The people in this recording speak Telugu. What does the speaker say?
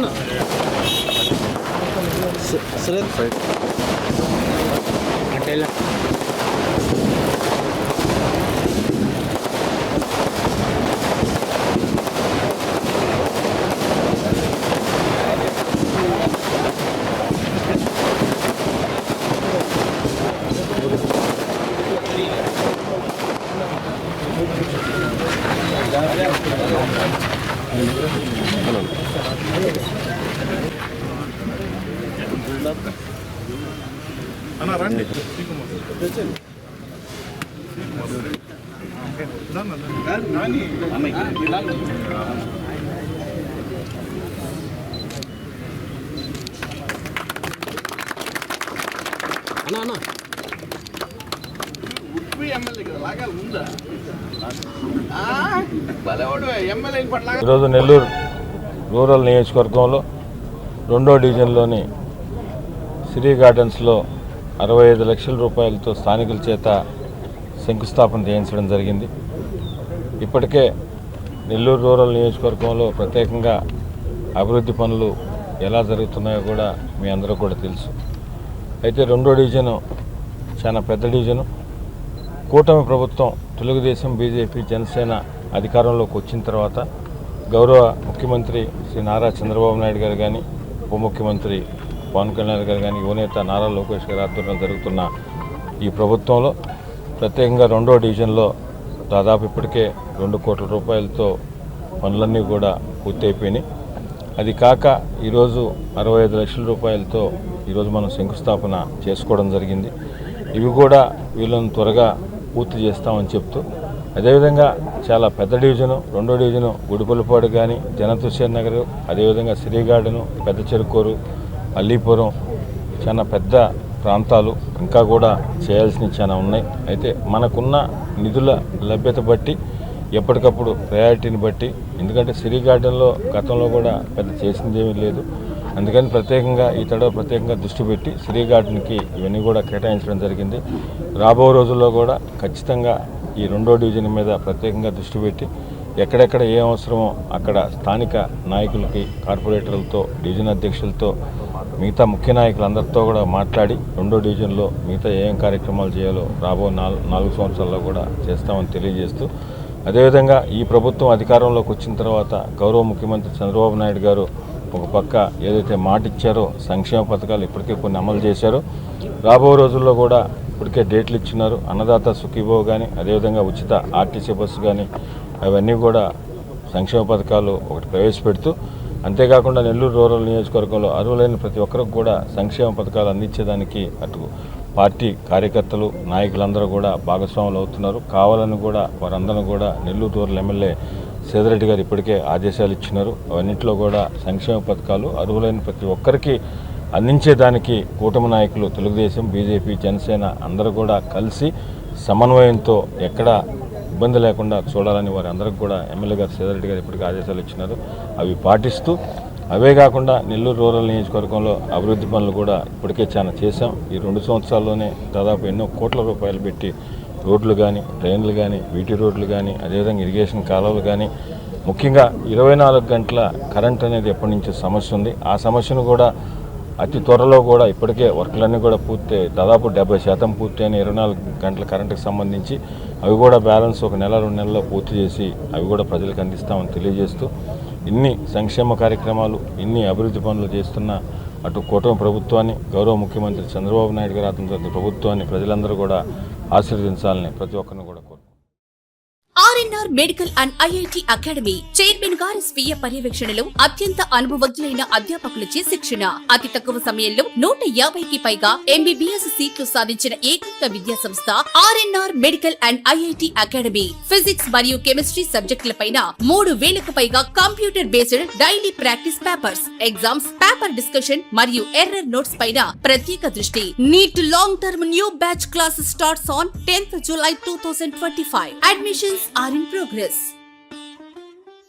na. Surat. Foi. Aquela. అన్న రండి అన్నా. అన్నా ఉప్పి ఎమ్మెల్యే కదా లాగా ఉందా ఈరోజు నెల్లూరు రూరల్ నియోజకవర్గంలో రెండో డివిజన్లోని సిరీ గార్డెన్స్లో అరవై ఐదు లక్షల రూపాయలతో స్థానికుల చేత శంకుస్థాపన చేయించడం జరిగింది. ఇప్పటికే నెల్లూరు రూరల్ నియోజకవర్గంలో ప్రత్యేకంగా అభివృద్ధి పనులు ఎలా జరుగుతున్నాయో కూడా మీ అందరూ కూడా తెలుసు. అయితే రెండో డివిజను చాలా పెద్ద డివిజను. కూటమి ప్రభుత్వం తెలుగుదేశం బీజేపీ జనసేన అధికారంలోకి వచ్చిన తర్వాత గౌరవ ముఖ్యమంత్రి శ్రీ నారా చంద్రబాబు నాయుడు గారు కానీ ఉప ముఖ్యమంత్రి పవన్ కళ్యాణ్ గారు కానీ యువనేత నారా లోకేష్ గారి ఆధ్వర్యంలో జరుగుతున్న ఈ ప్రభుత్వంలో ప్రత్యేకంగా రెండో డివిజన్లో దాదాపు ఇప్పటికే రెండు కోట్ల రూపాయలతో పనులన్నీ కూడా పూర్తయిపోయినాయి. అది కాక ఈరోజు అరవై ఐదు లక్షల రూపాయలతో ఈరోజు మనం శంకుస్థాపన చేసుకోవడం జరిగింది. ఇవి కూడా వీళ్ళని త్వరగా పూర్తి చేస్తామని చెప్తూ అదేవిధంగా చాలా పెద్ద డివిజను రెండో డివిజను గుడిపల్లిపాడు కానీ జనతుషేర్ నగర్ అదేవిధంగా శ్రీగార్డెను పెద్ద చెరుకూరు అల్లీపురం చాలా పెద్ద ప్రాంతాలు ఇంకా కూడా చేయాల్సినవి చాలా ఉన్నాయి. అయితే మనకున్న నిధుల లభ్యత బట్టి ఎప్పటికప్పుడు ప్రయారిటీని బట్టి ఎందుకంటే సిరీ గార్డెన్లో గతంలో కూడా పెద్ద చేసింది ఏమీ లేదు. అందుకని ప్రత్యేకంగా ఈ తడవ ప్రత్యేకంగా దృష్టి పెట్టి సిరీ గార్డెన్కి ఇవన్నీ కూడా కేటాయించడం జరిగింది. రాబో రోజుల్లో కూడా ఖచ్చితంగా ఈ రెండో డివిజన్ మీద ప్రత్యేకంగా దృష్టి పెట్టి ఎక్కడెక్కడ ఏ అవసరమో అక్కడ స్థానిక నాయకులకి కార్పొరేటర్లతో డివిజన్ అధ్యక్షులతో మిగతా ముఖ్య నాయకులందరితో కూడా మాట్లాడి రెండో డివిజన్లో మిగతా ఏం కార్యక్రమాలు చేయాలో రాబో నాలుగు నాలుగు సంవత్సరాల్లో కూడా చేస్తామని తెలియజేస్తూ అదేవిధంగా ఈ ప్రభుత్వం అధికారంలోకి వచ్చిన తర్వాత గౌరవ ముఖ్యమంత్రి చంద్రబాబు నాయుడు గారు ఒక పక్క ఏదైతే మాట ఇచ్చారో సంక్షేమ పథకాలు ఇప్పటికే కొన్ని అమలు చేశారో రాబో రోజుల్లో కూడా ఇప్పటికే డేట్లు ఇచ్చినారు. అన్నదాత సుఖీభో కానీ అదేవిధంగా ఉచిత ఆర్టీసీ బస్సు కానీ అవన్నీ కూడా సంక్షేమ పథకాలు ఒకటి ప్రవేశపెడుతూ అంతేకాకుండా నెల్లూరు రూరల్ నియోజకవర్గంలో అర్హులైన ప్రతి ఒక్కరికి కూడా సంక్షేమ పథకాలు అందించేదానికి అటు పార్టీ కార్యకర్తలు నాయకులందరూ కూడా భాగస్వాములు అవుతున్నారు. కావాలని కూడా వారందరూ కూడా నెల్లూరు రూరల్ ఎమ్మెల్యే సేదరెడ్డి గారు ఇప్పటికే ఆదేశాలు ఇచ్చినారు. అవన్నింటిలో కూడా సంక్షేమ పథకాలు అర్హులైన ప్రతి ఒక్కరికి అందించేదానికి కూటమి నాయకులు తెలుగుదేశం బీజేపీ జనసేన అందరూ కూడా కలిసి సమన్వయంతో ఎక్కడ ఇబ్బంది లేకుండా చూడాలని వారి అందరికి కూడా ఎమ్మెల్యే గారు సేదరెడ్డి గారు ఇప్పటికీ ఆదేశాలు ఇచ్చినారు. అవి పాటిస్తూ అవే కాకుండా నెల్లూరు రూరల్ నియోజకవర్గంలో అభివృద్ధి పనులు కూడా ఇప్పటికే చాలా చేశాం. ఈ రెండు సంవత్సరాల్లోనే దాదాపు ఎన్నో కోట్ల రూపాయలు పెట్టి రోడ్లు కానీ ట్రైన్లు కానీ వీటి రోడ్లు కానీ అదేవిధంగా ఇరిగేషన్ కాలువలు కానీ ముఖ్యంగా ఇరవై నాలుగు గంటల కరెంట్ అనేది ఎప్పటి నుంచో సమస్య ఉంది. ఆ సమస్యను కూడా అతి త్వరలో కూడా ఇప్పటికే వర్క్లన్నీ కూడా పూర్తి దాదాపు డెబ్బై శాతం పూర్తి అయిన ఇరవై నాలుగు గంటల కరెంటుకి సంబంధించి అవి కూడా బ్యాలెన్స్ ఒక నెల రెండు నెలల్లో పూర్తి చేసి అవి కూడా ప్రజలకు అందిస్తామని తెలియజేస్తూ ఇన్ని సంక్షేమ కార్యక్రమాలు ఇన్ని అభివృద్ధి పనులు చేస్తున్న అటు కూటమి ప్రభుత్వాన్ని గౌరవ ముఖ్యమంత్రి చంద్రబాబు నాయుడు గారు అతని ప్రభుత్వాన్ని ప్రజలందరూ కూడా ఆశీర్వదించాలని ప్రతి ఒక్కరిని కూడా RNR medical and IIT academy chairman గారి స్వీయ పర్యవేక్షణలో అత్యంత అనుభవజ్ఞులైన అధ్యాపకులచే శిక్షణ. అతి తక్కువ సమయంలో నూట యాభైకి పైగా ఎంబీబీఎస్ సీట్లు సాధించిన ఏకైక విద్యా సంస్థ RNR medical and IIT academy. Physics మరియు కెమిస్ట్రీ సబ్జెక్టులపైన మూడు వేలకు పైగా computer based daily practice papers exams paper discussion మరియు ఎర్రర్ నోట్స్ పైన ప్రత్యేక దృష్టి. NEET long term new batch classes starts on tenth July two thousand twenty five admissions are in progress.